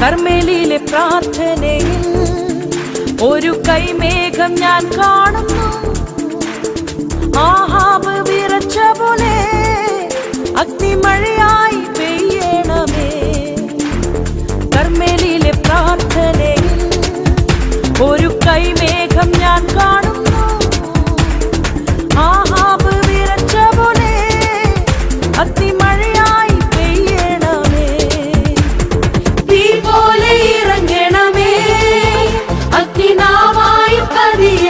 കർമ്മേലിയിലെ പ്രാർത്ഥനയിൽ ഒരു കൈമേഘം ഞാൻ കാണുന്നു. ആഹാബ് വിറച്ച പോലെ അഗ്നിമഴയായി പെയ്യണമേ. കർമ്മേലിയിലെ പ്രാർത്ഥനയിൽ ഒരു Maria.